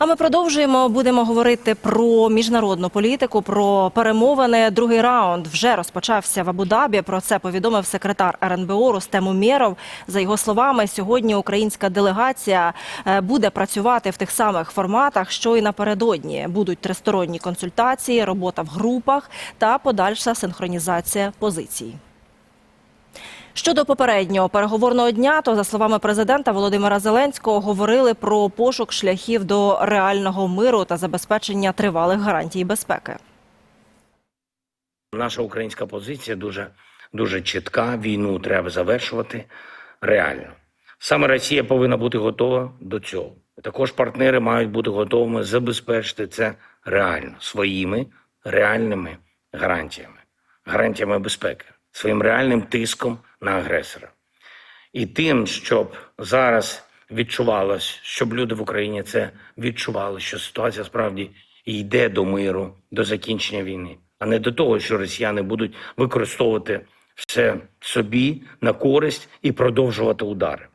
А ми продовжуємо. Будемо говорити про міжнародну політику, про перемовини. Другий раунд вже розпочався в Абу-Дабі. Про це повідомив секретар РНБО Рустем Умєров. За його словами, сьогодні українська делегація е, буде працювати в тих самих форматах, що і напередодні. Будуть тристоронні консультації, робота в групах та подальша синхронізація позицій. Щодо попереднього переговорного дня, то за словами президента Володимира Зеленського говорили про пошук шляхів до реального миру та забезпечення тривалих гарантій безпеки. Наша українська позиція дуже, дуже чітка. Війну треба завершувати реально. Саме Росія повинна бути готова до цього. Також партнери мають бути готовими забезпечити це реально своїми реальними гарантіями, гарантіями безпеки, своїм реальним тиском на агресора. І тим, щоб зараз відчувалось, щоб люди в Україні це відчували, що ситуація справді йде до миру, до закінчення війни, а не до того, що росіяни будуть використовувати все собі на користь і продовжувати удари.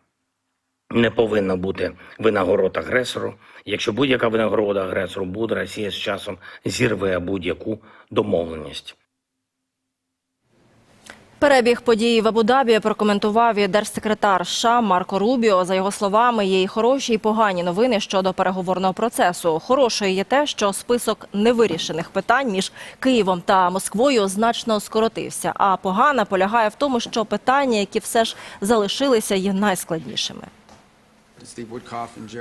Не повинна бути винагород агресору. Якщо будь-яка винагорода агресору буде, Росія з часом зірве будь-яку домовленість. Перебіг подій в Абу-Дабі прокоментував і держсекретар США Марко Рубіо. За його словами, є і хороші, і погані новини щодо переговорного процесу. Хорошою є те, що список невирішених питань між Києвом та Москвою значно скоротився. А погана полягає в тому, що питання, які все ж залишилися, є найскладнішими.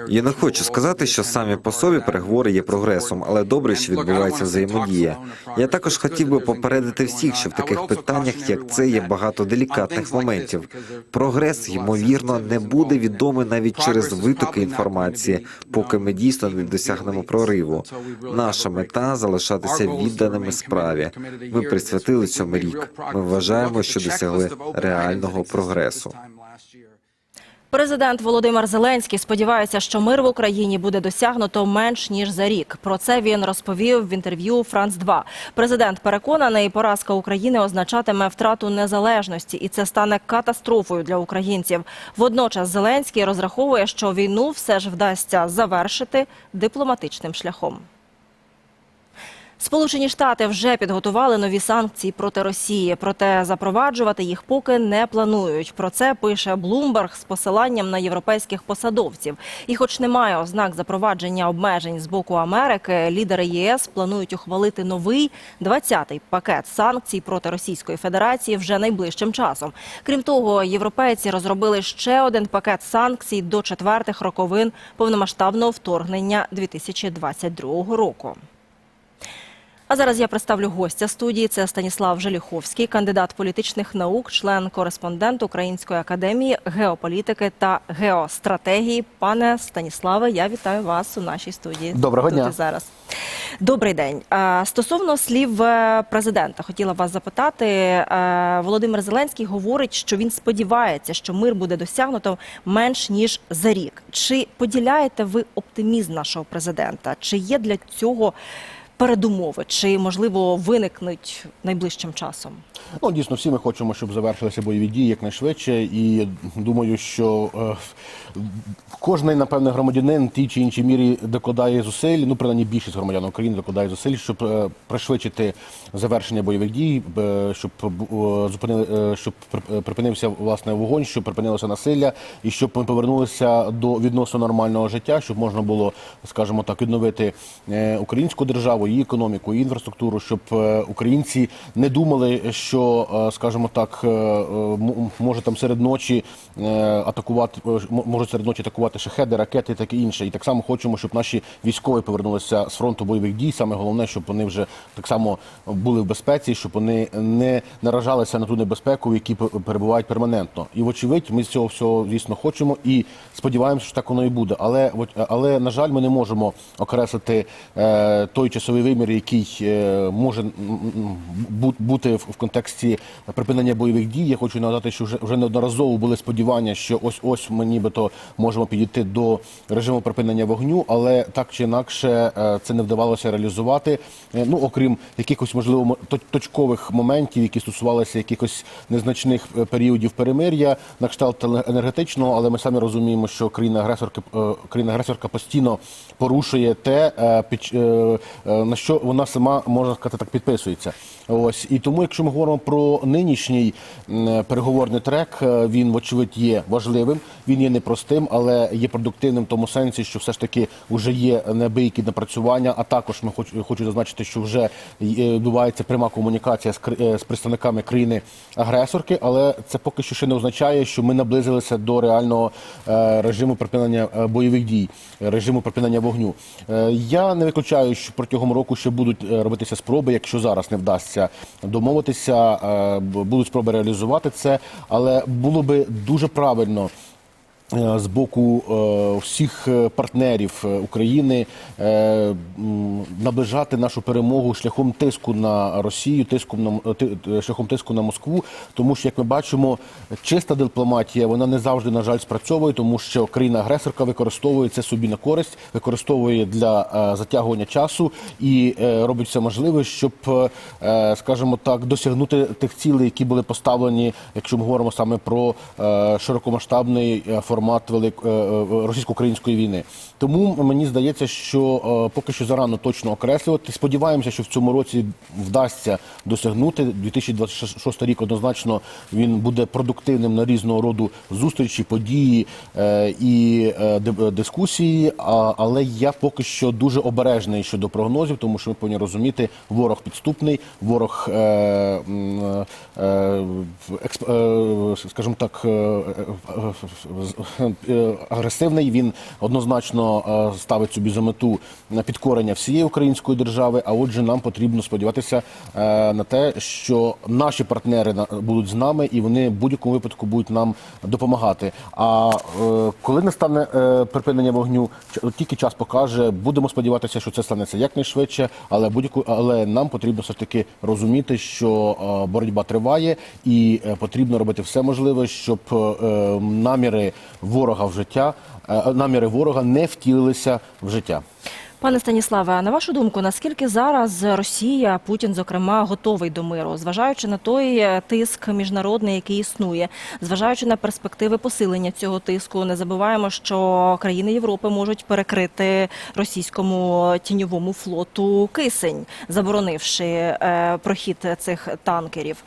Я не хочу сказати, що самі по собі переговори є прогресом, але добре, що відбувається взаємодія. Я також хотів би попередити всіх, що в таких питаннях, як це, є багато делікатних моментів. Прогрес ймовірно не буде відомий навіть через витоки інформації, поки ми дійсно не досягнемо прориву. Наша мета залишатися відданими справі. Ми присвятили цьому рік. Ми вважаємо, що досягли реального прогресу. Президент Володимир Зеленський сподівається, що мир в Україні буде досягнуто менш ніж за рік. Про це він розповів в інтерв'ю Франц 2 Президент переконаний, поразка України означатиме втрату незалежності, і це стане катастрофою для українців. Водночас Зеленський розраховує, що війну все ж вдасться завершити дипломатичним шляхом. Сполучені Штати вже підготували нові санкції проти Росії, проте запроваджувати їх поки не планують. Про це пише Блумберг з посиланням на європейських посадовців. І, хоч немає ознак запровадження обмежень з боку Америки, лідери ЄС планують ухвалити новий 20-й пакет санкцій проти Російської Федерації вже найближчим часом. Крім того, європейці розробили ще один пакет санкцій до четвертих роковин повномасштабного вторгнення 2022 року. А зараз я представлю гостя студії. Це Станіслав Желіховський, кандидат політичних наук, член-кореспондент Української академії геополітики та геостратегії. Пане Станіславе, я вітаю вас у нашій студії. Доброго Тут дня. зараз. Добрий день. Стосовно слів е, президента, хотіла вас запитати. Е, Володимир Зеленський говорить, що він сподівається, що мир буде досягнуто менш ніж за рік. Чи поділяєте ви оптимізм нашого президента? Чи є для цього передумови? Чи можливо виникнуть найближчим часом? Ну, дійсно, всі ми хочемо, щоб завершилися бойові дії якнайшвидше. І думаю, що е, кожний, напевне, громадянин тій чи іншій мірі докладає зусиль, ну, принаймні більшість громадян України докладає зусиль, щоб е, пришвидшити завершення бойових дій, е, щоб е, зупинили, е, щоб е, припинився власне вогонь, щоб припинилося насилля, і щоб ми повернулися до відносно нормального життя, щоб можна було, скажімо так, відновити е, українську державу, її економіку, її інфраструктуру, щоб е, українці не думали, що, е, скажімо так, е, може там серед ночі атакувати, можуть серед ночі атакувати шахеди, ракети і таке інше. І так само хочемо, щоб наші військові повернулися з фронту бойових дій. Саме головне, щоб вони вже так само були в безпеці, щоб вони не наражалися на ту небезпеку, в якій перебувають перманентно. І вочевидь, ми з цього всього звісно хочемо і сподіваємося, що так воно і буде. Але але на жаль, ми не можемо окреслити той часовий фінансовий вимір, який е, може бути в контексті припинення бойових дій. Я хочу нагадати, що вже вже неодноразово були сподівання, що ось ось ми нібито можемо підійти до режиму припинення вогню, але так чи інакше е, це не вдавалося реалізувати. Е, Ну окрім якихось можливо точкових моментів, які стосувалися якихось незначних періодів перемир'я на кшталт енергетичного, але ми самі розуміємо, що країна агресорка країна агресорка постійно порушує те, на що вона сама можна сказати так підписується. Ось і тому, якщо ми говоримо про нинішній переговорний трек, е, він вочевидь є важливим. Він є непростим, але є продуктивним в тому сенсі, що все ж таки вже є неабиякі напрацювання. А також ми хоч, хочу зазначити, що вже е, відбувається пряма комунікація е, з представниками країни агресорки, але це поки що ще не означає, що ми наблизилися до реального режиму припинення бойових дій, режиму припинення вогню. Я не виключаю, що протягом року ще будуть е, робитися спроби, якщо зараз не вдасться домовитися, е, будуть спроби реалізувати це, але було би дуже правильно. Е, З боку е, всіх е, партнерів України наближати нашу перемогу шляхом тиску на Росію, тиском на шляхом тиску на Москву, тому що як ми бачимо, чиста дипломатія вона не завжди на жаль спрацьовує, тому що країна-агресорка використовує це собі на користь, використовує для затягування часу і робить все можливе, щоб, скажімо так, досягнути тих цілей, які були поставлені, якщо ми говоримо саме про широкомасштабний е, формат велик е, е, російсько-української війни. Тому мені здається, що е, поки що зарано точно окреслювати. Сподіваємося, що в цьому році вдасться досягнути. 2026 рік однозначно він буде продуктивним на різного роду зустрічі, події і дискусії. Але я поки що дуже обережний щодо прогнозів, тому що ми повинні розуміти, ворог підступний, ворог, скажімо так, агресивний. Він однозначно е, ставить собі за мету підкорення всієї української держави. А отже, нам потрібно сподіватися е, на те, що наші партнери будуть з нами і вони в будь-якому випадку будуть нам допомагати. А е, коли настане е, припинення вогню, тільки час покаже. Будемо сподіватися, що це станеться якнайшвидше, але будь-яку, але нам потрібно все ж таки розуміти, що е, боротьба триває, і е, потрібно робити все можливе, щоб е, е, наміри ворога в життя, е, наміри ворога не втілилися в життя. Пане Станіславе, на вашу думку, наскільки зараз Росія, Путін, зокрема, готовий до миру, зважаючи на той е, тиск міжнародний, який існує, зважаючи на перспективи посилення цього тиску, не забуваємо, що країни Європи можуть перекрити російському тіньовому флоту кисень, заборонивши е, прохід цих танкерів.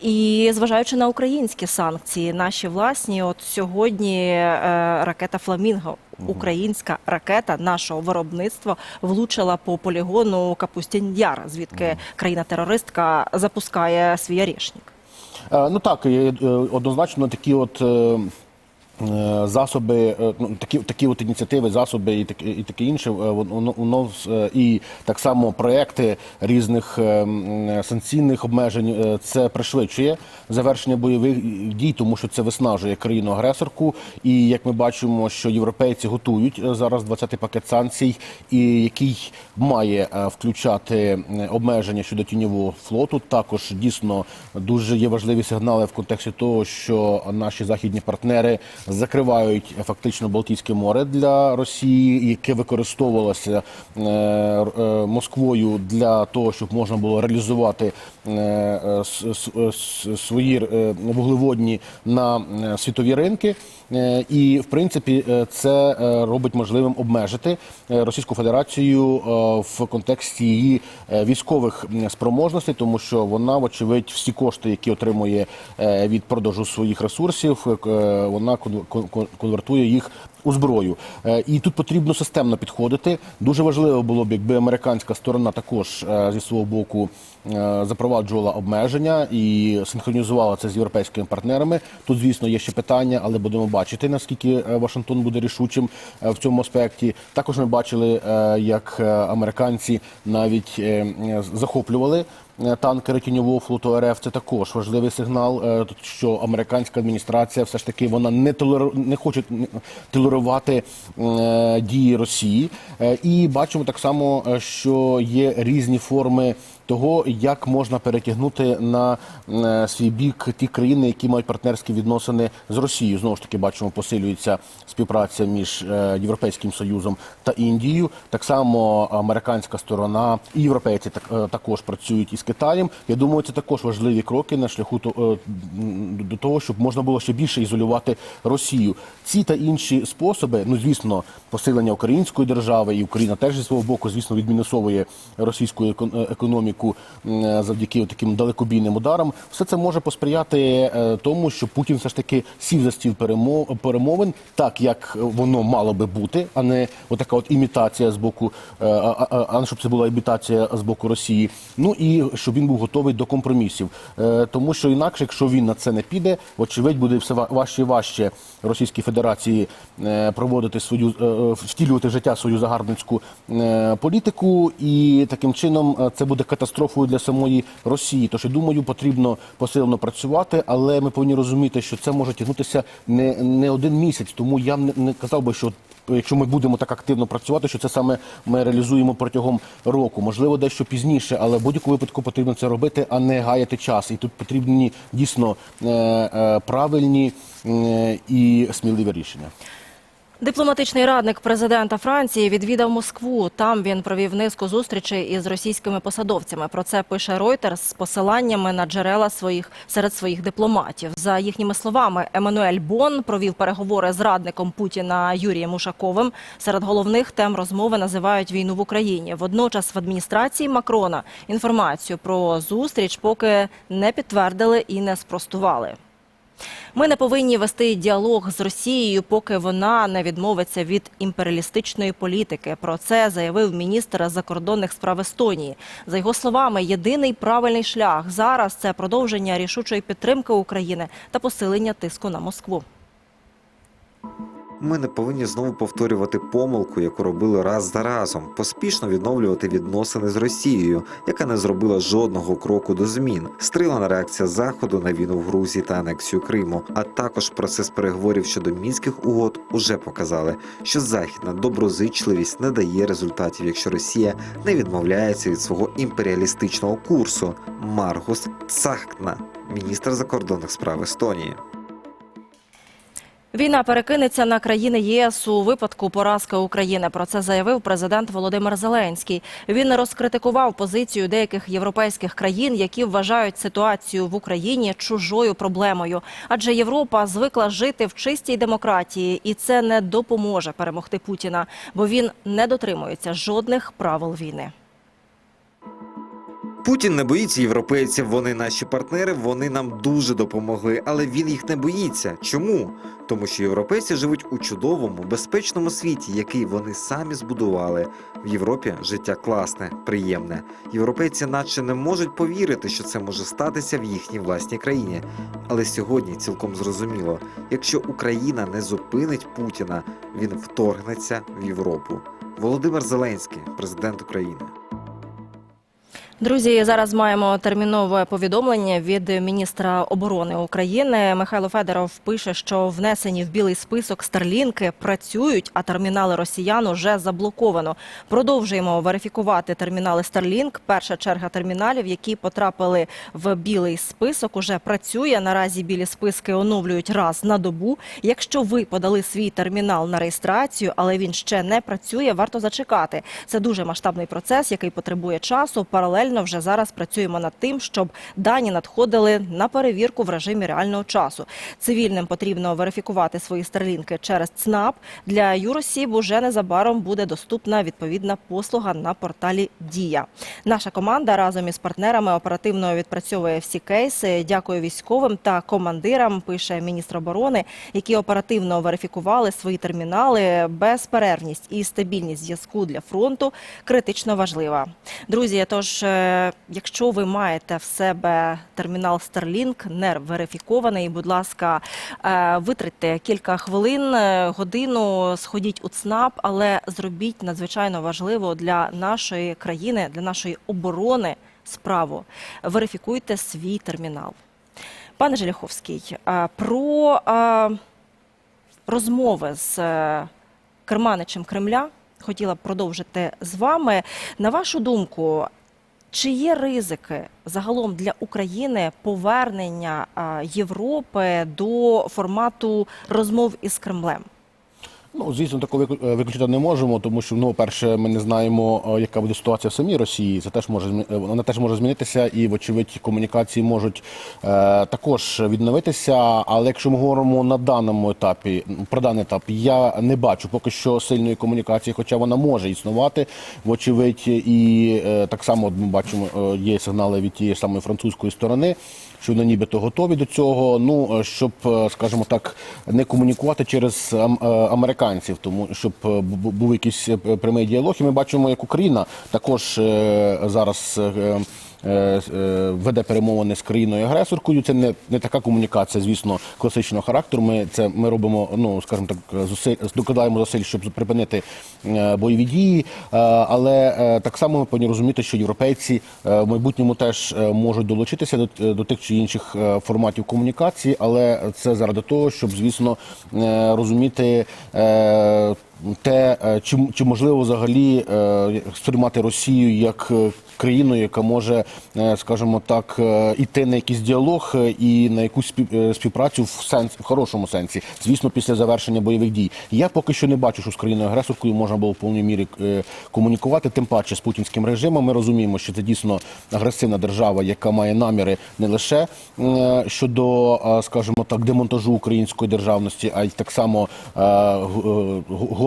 І зважаючи на українські санкції, наші власні, от сьогодні е, ракета Фламінго. Українська ракета нашого виробництва влучила по полігону Капустін-Яр, звідки країна-терористка запускає свій орешник. Е, Ну так, е, е, однозначно такі от. Е, Засоби, е, ну такі такі от ініціативи, засоби і таке і таке інше. е, Воно воно і так само проекти різних санкційних обмежень. Це пришвидшує завершення бойових дій, тому що це виснажує країну агресорку. І як ми бачимо, що європейці готують зараз 20-й пакет санкцій, і який має включати обмеження щодо тіньового флоту. Також дійсно дуже є важливі сигнали в контексті того, що наші західні партнери закривають фактично Балтійське море для Росії, яке використовувалося е, е, Москвою для того, щоб можна було реалізувати е, свої вуглеводні на світові ринки. Е, І в принципі е, це е, робить можливим обмежити Російську Федерацію в контексті її військових спроможностей, тому що вона, вочевидь, всі кошти, які отримує від продажу своїх ресурсів, вона кон- кон- конвертує їх у зброю. Е, І тут потрібно системно підходити. Дуже важливо було б, якби американська сторона також е, зі свого боку е, запроваджувала обмеження і синхронізувала це з європейськими партнерами. Тут, звісно, є ще питання, але будемо бачити, наскільки Вашингтон буде рішучим в цьому аспекті. Також ми бачили, як американці навіть захоплювали танкери тіньового флоту РФ. Це також важливий сигнал, е, що американська адміністрація все ж таки вона не толер... не хоче толерувати е, дії Росії. Е, І бачимо так само, що є різні форми того, як можна перетягнути на свій бік ті країни, які мають партнерські відносини з Росією. Знову ж таки, бачимо, посилюється співпраця між Європейським Союзом та Індією. Так само американська сторона і європейці так, також працюють із Китаєм. Я думаю, це також важливі кроки на шляху е, до того, щоб можна було ще більше ізолювати Росію. Ці та інші способи, ну звісно, посилення української держави, і Україна теж зі свого боку, звісно, відмінусовує російську е, економіку завдяки таким далекобійним ударам. Все це може посприяти е, тому, що Путін все ж таки сів за стіл перемо- перемовин, так як воно мало би бути, а не отака от імітація з боку, е, а не щоб це була імітація з боку Росії. Ну і щоб він був готовий до компромісів, Е, тому що інакше, якщо він на це не піде, вочевидь буде все важче і важче Російській Федерації е, проводити свою е, втілювати життя свою загарбницьку політику, і таким чином це буде катастрофою для самої Росії. Тож я думаю, потрібно посилено працювати, але ми повинні розуміти, що це може тягнутися не, не один місяць. Тому я не казав би, що якщо ми будемо так активно працювати, що це саме ми реалізуємо протягом року. Можливо, дещо пізніше, але в будь-якому випадку потрібно це робити, а не гаяти час. І тут потрібні дійсно е, е, правильні е, і сміливі рішення. Дипломатичний радник президента Франції відвідав Москву. Там він провів низку зустрічей із російськими посадовцями. Про це пише Reuters з посиланнями на джерела своїх серед своїх дипломатів. За їхніми словами, Еммануель Бон провів переговори з радником Путіна Юрієм Ушаковим. Серед головних тем розмови називають війну в Україні. Водночас в адміністрації Макрона інформацію про зустріч поки не підтвердили і не спростували. Ми не повинні вести діалог з Росією, поки вона не відмовиться від імперіалістичної політики. Про це заявив міністр закордонних справ Естонії. За його словами, єдиний правильний шлях зараз це продовження рішучої підтримки України та посилення тиску на Москву. Ми не повинні знову повторювати помилку, яку робили раз за разом, поспішно відновлювати відносини з Росією, яка не зробила жодного кроку до змін. Стримана реакція Заходу на війну в Грузії та анексію Криму, а також процес переговорів щодо мінських угод уже показали, що західна доброзичливість не дає результатів, якщо Росія не відмовляється від свого імперіалістичного курсу. Маргус Цахтна, міністр закордонних справ Естонії. Війна перекинеться на країни ЄС у випадку поразки України. Про це заявив президент Володимир Зеленський. Він розкритикував позицію деяких європейських країн, які вважають ситуацію в Україні чужою проблемою. Адже Європа звикла жити в чистій демократії, і це не допоможе перемогти Путіна, бо він не дотримується жодних правил війни. Путін не боїться європейців. Вони наші партнери, вони нам дуже допомогли, але він їх не боїться. Чому? Тому що європейці живуть у чудовому, безпечному світі, який вони самі збудували. В Європі життя класне, приємне. Європейці, наче не можуть повірити, що це може статися в їхній власній країні. Але сьогодні цілком зрозуміло, якщо Україна не зупинить Путіна, він вторгнеться в Європу. Володимир Зеленський, президент України. Друзі, зараз маємо термінове повідомлення від міністра оборони України. Михайло Федоров пише, що внесені в білий список старлінки працюють, а термінали росіян уже заблоковано. Продовжуємо верифікувати термінали Starlink. Перша черга терміналів, які потрапили в білий список, уже працює. Наразі білі списки оновлюють раз на добу. Якщо ви подали свій термінал на реєстрацію, але він ще не працює, варто зачекати. Це дуже масштабний процес, який потребує часу. Паралельно вже зараз працюємо над тим, щоб дані надходили на перевірку в режимі реального часу. Цивільним потрібно верифікувати свої старлінки через ЦНАП. Для юросіб уже незабаром буде доступна відповідна послуга на порталі Дія. Наша команда разом із партнерами оперативно відпрацьовує всі кейси. Дякую військовим та командирам. Пише міністр оборони, які оперативно верифікували свої термінали. Безперервність і стабільність зв'язку для фронту критично важлива. Друзі, тож, е, якщо ви маєте в себе термінал Starlink не верифікований, будь ласка, е, витратьте кілька хвилин, е, годину, сходіть у ЦНАП, але зробіть надзвичайно важливо для нашої країни, для нашої оборони справу. Верифікуйте свій термінал. Пане Желяховський, про розмови з е, керманичем Кремля хотіла б продовжити з вами. На вашу думку, чи є ризики загалом для України повернення Європи до формату розмов із Кремлем? Ну, звісно, такого е, виключити не можемо, тому що ну, перше, ми не знаємо, е, яка буде ситуація в самій Росії. Це теж може е, вона теж може змінитися, і вочевидь комунікації можуть е, також відновитися. Але якщо ми говоримо на даному етапі, про даний етап, я не бачу поки що сильної комунікації, хоча вона може існувати, вочевидь, і е, так само ми бачимо, є сигнали від тієї самої французької сторони. Що вони нібито готові до цього. Ну е, щоб, е, скажімо так, не комунікувати через е, американців, тому щоб бу- бу- був якийсь прямий діалог. І ми бачимо, як Україна також зараз. Е, е, Веде перемовини з країною агресоркою. Це не, не така комунікація, звісно, класичного характеру. Ми це ми робимо, ну скажімо так, зусиль докладаємо зусиль, щоб припинити е, бойові дії. Але так само ми повинні розуміти, що європейці в майбутньому теж можуть долучитися до, до тих чи інших форматів комунікації, але це заради того, щоб звісно розуміти. Те, е, чи, чи можливо взагалі е, сприймати Росію як е, країну, яка може, скажімо так, іти на якийсь діалог і на якусь спів- співпрацю в сенс в хорошому сенсі, звісно, після завершення бойових дій. Я поки що не бачу, що з країною агресоркою можна було в повній мірі комунікувати. Тим паче з путінським режимом. Ми розуміємо, що це дійсно агресивна держава, яка має наміри не лише щодо, скажімо так, демонтажу української державності, а й так само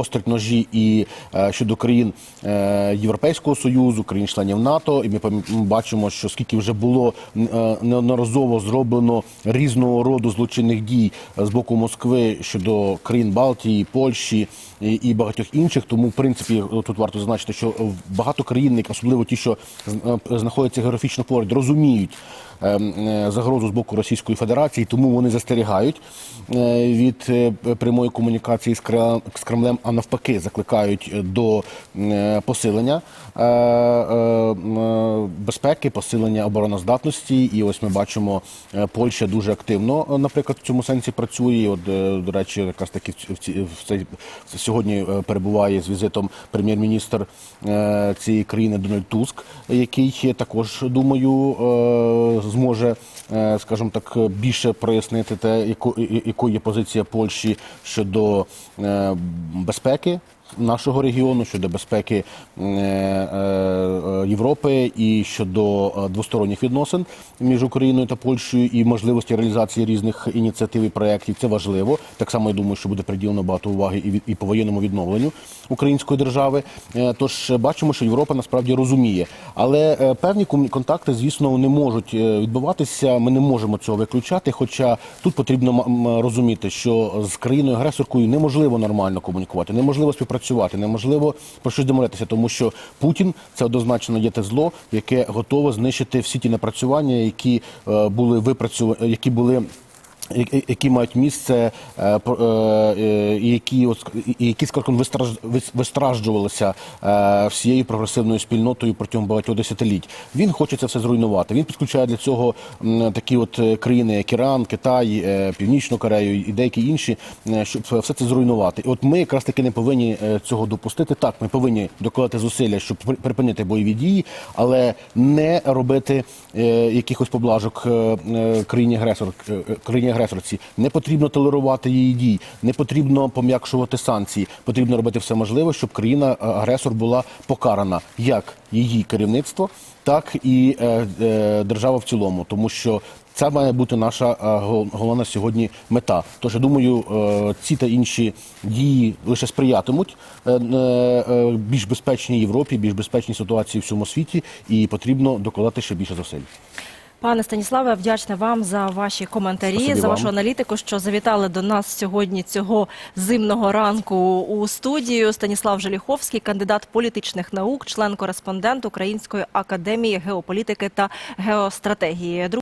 гострить ножі і е, щодо країн е, Європейського союзу, країн-членів НАТО. І ми бачимо, що скільки вже було е, неодноразово зроблено різного роду злочинних дій з боку Москви щодо країн Балтії, Польщі і, багатьох інших. Тому, в принципі, тут варто зазначити, що багато країн, особливо ті, що знаходяться географічно поряд, розуміють загрозу з боку Російської Федерації, тому вони застерігають е, від е, прямої комунікації з Кре- з Кремлем, а навпаки, закликають до е, посилення е, е, безпеки, посилення обороноздатності. І ось ми бачимо, е, Польща дуже активно, е, наприклад, в цьому сенсі працює. І От, е, до речі, якраз таки в ці- в цей сьогодні е, перебуває з візитом прем'єр-міністр е, цієї країни Дональд Туск, який також думаю е, зможе, е, скажімо так, більше прояснити те, яку є позиція Польщі щодо е, безпеки. Нашого регіону щодо безпеки е, е, Європи і щодо е, двосторонніх відносин між Україною та Польщею і можливості реалізації різних ініціатив і проєктів. Це важливо. Так само я думаю, що буде приділено багато уваги і по воєнному відновленню української держави. Тож бачимо, що Європа насправді розуміє, але певні контакти, звісно, не можуть відбуватися. Ми не можемо цього виключати. Хоча тут потрібно розуміти, що з країною агресоркою неможливо нормально комунікувати, неможливо співпрацювати, неможливо про щось домовлятися, тому що Путін це однозначно є те зло, яке готове знищити всі ті напрацювання, які е, були випрацьовані, які були. Я- Які мають місце, е, е, е, і які які скажімо, вистраж- вистраждувалися е, всією прогресивною спільнотою протягом багатьох десятиліть. Він хоче це все зруйнувати. Він підключає для цього такі от е, країни, як Іран, Китай, е, Північну Корею і деякі інші, е, щоб все це зруйнувати. І от ми якраз таки не повинні е, цього допустити. Так, ми повинні докладати зусилля, щоб припинити бойові дії, але не робити е, якихось поблажок е, е, країні агресор е, країні агресорці. Не потрібно толерувати її дій, не потрібно пом'якшувати санкції. Потрібно робити все можливе, щоб країна е, агресор була покарана як її керівництво, так і е, е, держава в цілому, тому що. Це має бути наша головна сьогодні мета. Тож я думаю, ці та інші дії лише сприятимуть більш безпечній Європі, більш безпечній ситуації в всьому світі, і потрібно докладати ще більше зусиль. Пане Станіславе, вдячна вам за ваші коментарі, Спасибі за вам. вашу аналітику, що завітали до нас сьогодні цього зимного ранку у студію. Станіслав Желіховський, кандидат політичних наук, член-кореспондент Української академії геополітики та геостратегії.